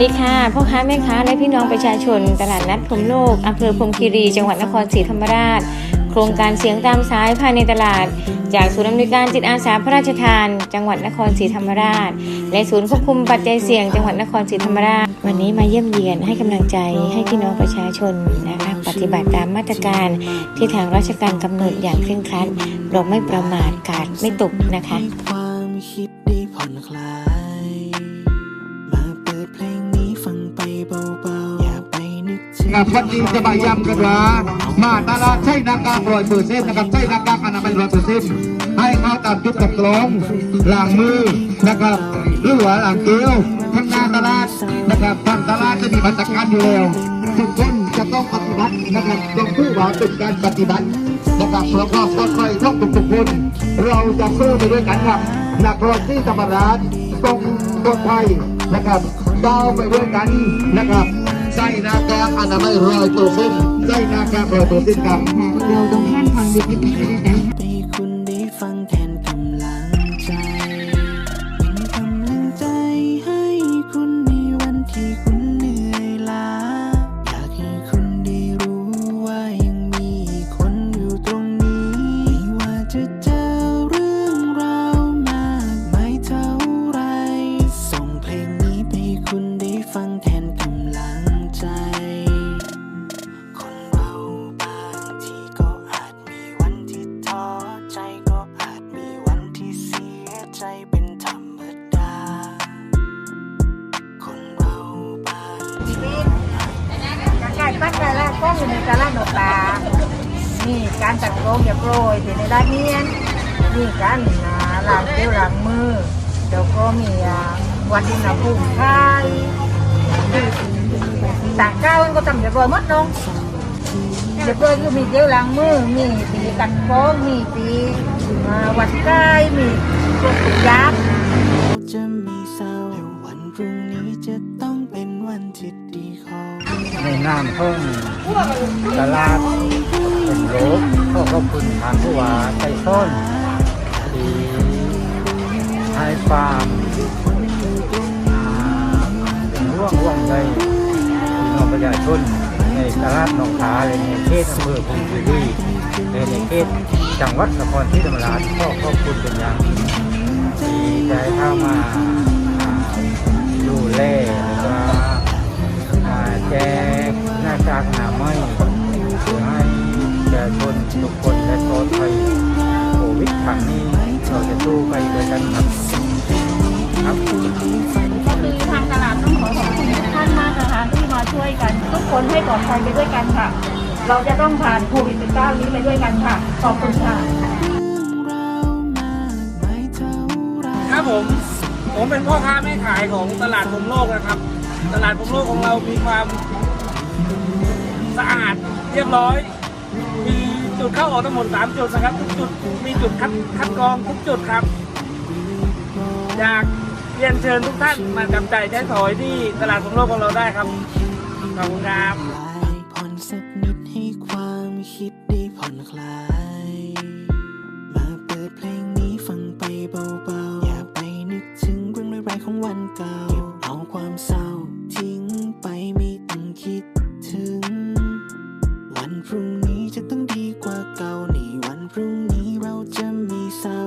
ดีค่ะพ่อค้าแม่ค้าและพี่น้องประชาชน ตลาดนัดพรมโลกอำเภอพรมคีรี จังหวัดนครศรีธรรมราช โครงการเสียงตามสายภายในตลาด จากศูนย์อำนวยการจิตอาสาพระราชทาน จังหวัดนครศรีธรรมราช และศูนย์ควบคุมปัจจัยเสี่ยง จังหวัดนครศรีธรรมราช วันนี้มาเยี่ยมเยียนให้กำลังใจให้พี่น้องประชาชนนะคะปฏิบัติตามมาตรการที่ทางราชการกำหนดอย่างเคร่งครัดเราไม่ประมาทกาดไม่ตกนะคะความคิดด้ผ่อนคลาย กับวันนี้จะมาย้ำกันว่ามาตลาดใช้นากากร้อยเปอร์เซ็นต์นะครับใช้นากากอนามัยร้อยเปอร์เซ็นต์ให้เข้าตามจุดคัดกรองล้างมือนะครับหรือว่าล้างเกลียวข้างหน้าตลาดนะครับทางตลาดจะมีมาตรการอยู่แล้วทุกคนจะต้องปฏิบัตินะครับต้องผู้ว่าเป็นการปฏิบัตินะครับเพื่อความปลอดภัยของทุกคนเราจะสู้ไปด้วยกันครับนักรบที่ธรรมราชต้องปลอดภัยนะครับก้าวไปด้วยกันนะครับ ใส่หน้ากากอนามัยร้อยเปอร์เซ็นต์ใส่หน้ากากร้อยเปอร์เซ็นต์ครับ เราต้องท่านฟังดีๆนะให้คุณได้ กล้องอยู่ในตลาดหนกตา นี่การตัดโกงอย่าโปรยอยู่ในร้านเนียนนี่การอ่าล้างเจลล้างมือเดี๋ยวก็มีวัดอุณหภูมิไข้ต่างก้าวก็ทำเรียบร้อยหมดน้องเรียบร้อยคือมีเจลล้างมือ มีตีกันโป้งมีตีวัดไข้มีพวกตุกยาเราจะมีเศร้า พรุ่งนี้จะต้องเป็นวันที่ดีของในนามของตลาดเป็นโลกขอขอบคุณทางผู้ว่าใจส้นที่ให้ความเป็นร่วงร่วงใจพี่น้องประชาชนในตลาดหนองคาในเขตอำเภอพงศิรีในเขตจังหวัดนครศรีธรรมราชขอขอบคุณเป็นอย่างที่ได้เข้ามา แลแล้วก็แจกหน้ากากอนามัยเพื่อให้ประชนทุกคนและปลอดภัยโควิดครั้งนี้เราจะสู้ไปด้วยกันครับครับก็คือทางตลาดต้องขอขอบคุณทุกท่านมากนะคะที่มาช่วยกันทุกคนให้ปลอดภัยไปด้วยกันค่ะ เราจะต้องผ่านโควิด -19 นี้ไปด้วยกันค่ะ ขอบคุณค่ะ ผมเป็นพ่อค้าแม่ขายของตลาดผมโลกนะครับ ตลาดผมโลกของเรามีความสะอาดเรียบร้อย มีจุดเข้าออกทั้งหมด3จุดนะครับทุกจุดมีจุดคัดคัดกรองทุกจุดครับ อยากเรียนเชิญทุกท่านมาจับจ่ายใช้สอยที่ตลาดผมโลกของเราได้ครับขอบคุณครับ ผ่อนสักนิดให้ความคิดได้ผ่อนคลาย เก่าในวันพรุ่งนี้เราจะมีสาว